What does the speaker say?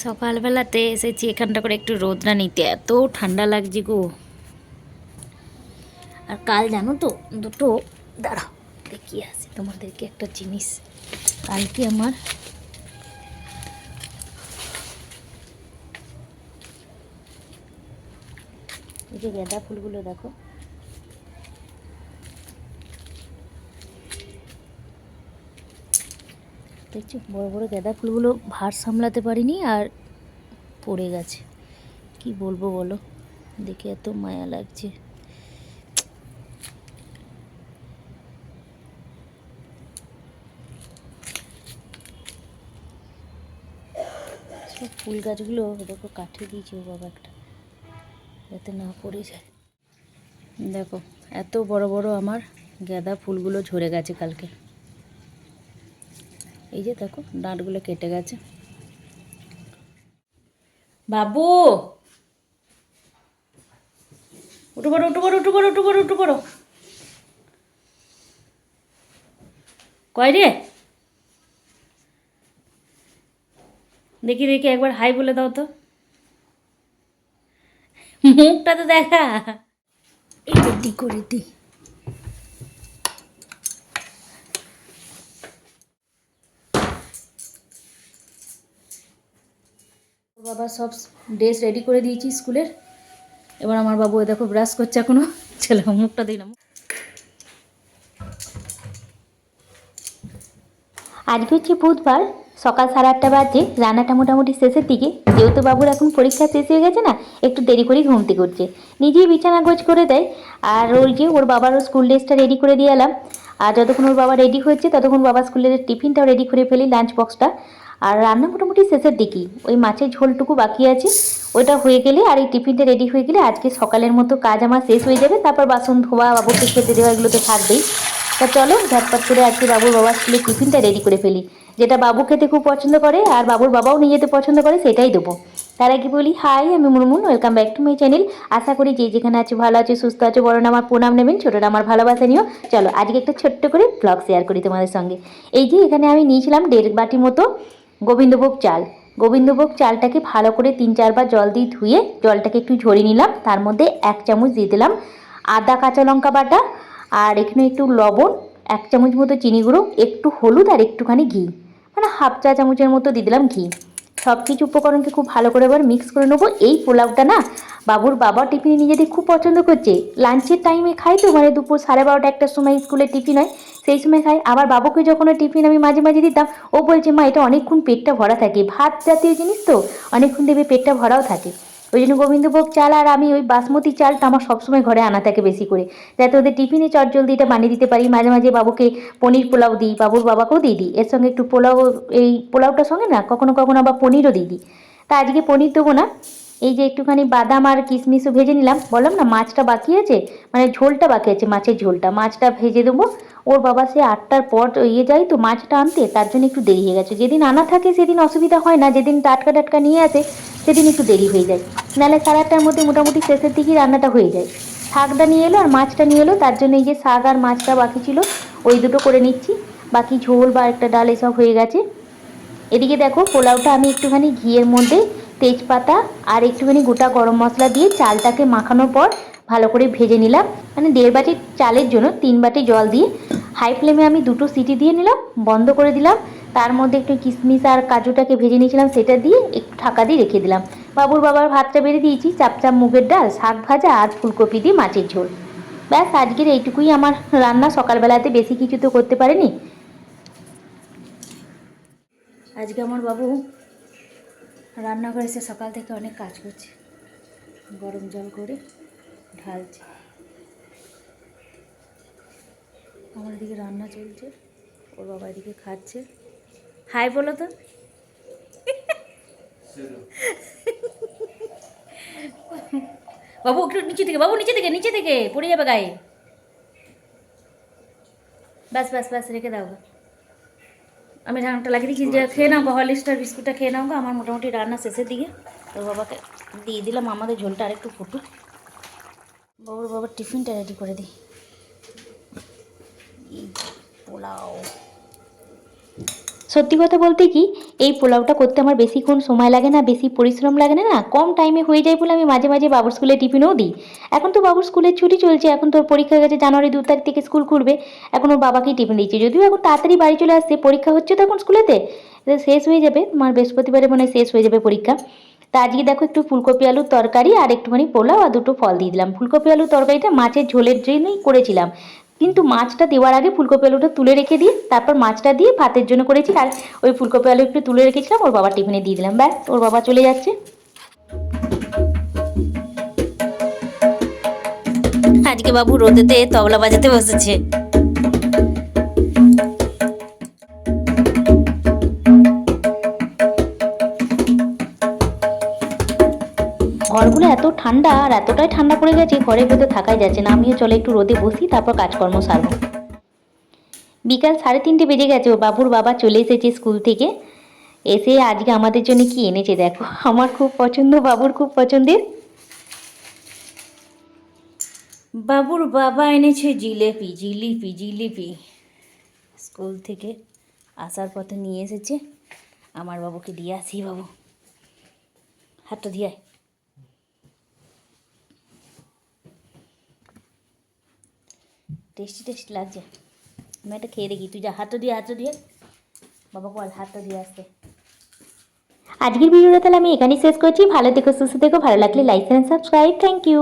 সকালবেলাতে এসেছি এখানটা করে একটু রোদরা নিতে। এত ঠান্ডা লাগছে গো। আর কাল জানো তো, দুটো, দাঁড়াও দেখিয়ে আসি তোমাদেরকে একটা জিনিস। কালকে আমার? এই যে গাঁদা ফুলগুলো দেখো। দেখছ, বড় বড় গাঁদা ফুলগুলো ভার সামলাতে পারিনি আর পড়ে গেছে। কি বলব বলো? দেখে এত মায়া লাগছে। ফুল গাছগুলো দেখো, কাঠে দিয়েছে ও বাবা একটা, যাতে না পড়ে যায়। দেখো, এত বড় বড় আমার গাঁদা ফুলগুলো ঝরে গেছে কালকে। এই যে দেখো ডাঁটগুলো কেটে গেছে। বাবু! উঠু পড়ো উঠু পড়ো উঠু পড়ো উঠু পড়ো উঠু পড়ো। কয় রে? দেখি দেখি, একবার হাই বলে দাও তো। মুখটা তো দেখা। দি করে দি। বাবা সব ড্রেস রেডি করে দিয়েছি স্কুলের। এবার আমার বাবু এ দেখো ব্রাশ করছে এখনও। ছেলে, মুখটা দিই আজকে হচ্ছে বুধবার, সকাল সাড়ে আটটা বাজে, রান্নাটা মোটামুটি শেষের দিকে। যেহেতু বাবুর এখন পরীক্ষা শেষ হয়ে গেছে না, একটু দেরি করেই ঘুমতে করছে নিজেই বিছানা গোছ করে দেয়, আর ওই যে ওর বাবারও স্কুল ড্রেসটা রেডি করে দিয়ে এলাম। আর যতক্ষণ ওর বাবা রেডি হচ্ছে ততক্ষণ বাবা স্কুলের টিফিনটাও রেডি করে ফেলি লাঞ্চ বক্সটা আর রান্না মোটামুটি শেষের দিকেই। ওই মাছের ঝোলটুকু বাকি আছে। ওইটা হয়ে গেলে আর এই টিফিনটা রেডি হয়ে গেলে আজকে সকালের মতো কাজ আমার শেষ হয়ে যাবে। তারপর বাসন ধোয়া, বাবুকে খেতে দেওয়া এগুলো তো থাকবেই। তা চলো, ঝটপট করে আজকে বাবুর বাবার স্কুলে টিফিনটা রেডি করে ফেলি। যেটা বাবু খেতে খুব পছন্দ করে আর বাবুর বাবাও নিয়ে যেতে পছন্দ করে, সেটাই দেবো। তার আগে বলি হাই আমি Munmun welcome back to my channel আশা করি যে যেখানে আছে, ভালো আছে, সুস্থ আছে, বড় আমার প্রণাম নেবেন, ছোটরা আমার ভালোবাসা নিও। চলো, আজকে একটা ছোট্ট করে ব্লগ শেয়ার করি তোমাদের সঙ্গে। এই যে এখানে আমি নিয়েছিলাম দেড় বাটি মতো গোবিন্দভোগ চাল। গোবিন্দভোগ চালটাকে ভালো করে তিন চারবার জল দিয়ে ধুয়ে জলটাকে একটু ঝরিয়ে নিলাম। তার মধ্যে এক চামচ দিয়ে দিলাম আদা, কাঁচা লঙ্কা বাটা আর এখানে একটু লবণ, এক চামচ মতো চিনি গুঁড়ো, একটু হলুদ আর একটুখানি ঘি। মানে হাফ চা চামচের মতো দিয়ে দিলাম ঘি। সব কিছু উপকরণকে খুব ভালো করে এবার মিক্স করে নেব। এই পোলাওটা না বাবুর বাবা টিফিনে যেতে খুব পছন্দ করছে। লাঞ্চের টাইমে খাই তো মানে দুপুর সাড়ে বারোটা একটার সময় স্কুলে টিফিন হয়। সেই সময় খাই। আবার বাবুকে যখন টিফিন আমি মাঝে মাঝে দিতাম, ও বলছে, মা, এটা অনেকক্ষণ পেটটা ভরা থাকে। ভাত জাতীয় জিনিস তো, অনেকক্ষণ দেবে পেটটা ভরাও থাকে। ওই জন্য গোবিন্দভোগ চাল আর আমি ওই বাসমতি চালটা আমার সবসময় ঘরে আনা থাকে বেশি করে। যাতে ওদের টিফিনে চটজলদি এটা বানিয়ে দিতে পারি। মাঝে মাঝে বাবুকে পনির পোলাও দিই, বাবুর বাবাকেও দিয়ে দিই। এর সঙ্গে একটু পোলাও, এই পোলাওটার সঙ্গে না, কখনো কখনো আবার পনিরও দিয়ে দিই। তা আজকে পনির দেবো না। এই যে একটুখানি বাদাম আর কিশমিশও ভেজে নিলাম। বললাম না, মাছটা বাকি আছে? মানে ঝোলটা বাকি আছে, মাছের ঝোলটা। মাছটা ভেজে দেবো। ওর বাবা সে আটটার পর ইয়ে যায় তো মাছটা আনতে, তার জন্য একটু দেরি হয়ে গেছে। যেদিন আনা থাকে সেদিন অসুবিধা হয় না, যেদিন টাটকা টাটকা নিয়ে আসে সেদিন একটু দেরি হয়ে যায়। নাহলে সাড়ে আটটার মধ্যে মোটামুটি শেষের দিকেই রান্নাটা হয়ে যায়। শাকটা নিয়ে এলো আর মাছটা নিয়ে এলো, তার জন্য এই যে শাক আর মাছটা বাকি ছিল, ওই দুটো করে নিচ্ছি। বাকি ঝোল বা একটা ডাল এসব হয়ে গেছে। এদিকে দেখো পোলাওটা আমি একটুখানি ঘিয়ের মধ্যে তেজপাতা আর একটুখানি গোটা গরম মশলা দিয়ে চালটাকে মাখানোর পর ভালো করে ভেজে নিলাম। মানে দেড় বাটি চালের জন্য তিন বাটি জল দিয়ে হাই ফ্লেমে আমি দুটো সিটি দিয়ে নিলাম, বন্ধ করে দিলাম। তার মধ্যে একটু কিশমিশ আর কাজুটাকে ভেজে নিয়েছিলাম, সেটা দিয়ে একটু ঢাকা দিয়ে রেখে দিলাম। বাবুর বাবার ভাতটা বেড়ে দিয়েছি, চাপচাপ মুগের ডাল, শাক ভাজা আর ফুলকপি দিয়ে মাছের ঝোল। ব্যাস, আজকের এইটুকুই। আমার রান্না সকালবেলাতে বেশি কিছু তো করতে পারিনি। আজকে আমার বাবু রান্নাঘরে এসে সকাল থেকে অনেক কাজ করছে। গরম জল করে ঢালছে। আমার এদিকে রান্না চলছে, ওর বাবা এদিকে খাচ্ছে। হাই বলো তো। বাবু, একটু নিচে থেকে, বাবু, নিচে থেকে নিচে থেকে, পড়ে যাবে গায়ে। ব্যাস ব্যাস ব্যাস রেখে দাও। আমি ঢাকনাটা লাগিয়ে দিচ্ছি যে খেয়ে নাও হরলিক্সটার বিস্কুটটা খেয়ে নাও আমার মোটামুটি রান্না শেষের দিকে। তো বাবাকে দিয়ে দিলাম আমাদের ঝোলটা আরেকটু ফুটুক। বাবুর বাবার টিফিনটা রেডি করে দিই। পোলাও। সত্যি কথা বলতে কি, এই পোলাওটা করতে আমার বেশিক্ষণ সময় লাগে না, বেশি পরিশ্রম লাগে না কম টাইমে হয়ে যায় বলে আমি মাঝে মাঝে বাবুর স্কুলে টিফিনও দিই। এখন তো বাবুর স্কুলের ছুটি চলছে, এখন তোর পরীক্ষা গেছে, জানুয়ারি দু তারিখ থেকে স্কুল খুলবে, এখন ওর বাবাকেই টিফিন দিচ্ছে। যদিও এখন তাড়াতাড়ি বাড়ি চলে আসছে, পরীক্ষা হচ্ছে তো এখন স্কুলেতে শেষ হয়ে যাবে তোমার বৃহস্পতিবারে মনে শেষ হয়ে যাবে পরীক্ষা। তা আজকে দেখো একটু ফুলকপি আলুর তরকারি আর একটুখানি পোলাও আর দুটো ফল দিয়ে দিলাম। ফুলকপি আলুর তরকারিটা মাছের ঝোলের জন্যই করেছিলাম। কিন্তু মাছটা দেওয়ার আগে ফুলকপি আলুটা তুলে রেখে দিয়ে, তারপর মাছটা দিয়ে ভাতের জন্য করেছি। আর ওই ফুলকপি আলু একটু তুলে রেখেছিলাম, ওর বাবা টিফিনে দিয়ে দিলাম। ব্যাস, ওর বাবা চলে যাচ্ছে। আজকে বাবু রোদেতে তবলা বাজাতে বসেছে। ঘরগুলো এত ঠান্ডা আর এতটাই ঠান্ডা পড়ে গেছে, ঘরের ভেতর থাকাই যাচ্ছে না। আমিও চলে একটু রোদে বসি, তারপর কাজকর্ম সারবো। বিকাল সাড়ে তিনটে বেজে গেছে, ও বাবুর বাবা চলে এসেছে স্কুল থেকে। এসে আজকে আমাদের জন্য কি এনেছে দেখো? আমার খুব পছন্দ, বাবুর খুব পছন্দের। বাবুর বাবা এনেছে জিলেপি, জিলিপি জিলিপি। স্কুল থেকে আসার পথে নিয়ে এসেছে। আমার বাবুকে দিয়ে আসি, বাবু। হাতটা দিয়ে টেস্টি টেস্টি লাগছে। আমি একটা খেয়ে দেখি। তুই যা হাতটা দিয়ে হাতটা দিয়ে। বাবা, বল হাতটা দিয়ে আসতে। আজকের ভিডিওটা তাহলে আমি এখানেই শেষ করছি। ভালো দেখো সুস্থ দেখো ভালো লাগলে like and subscribe thank you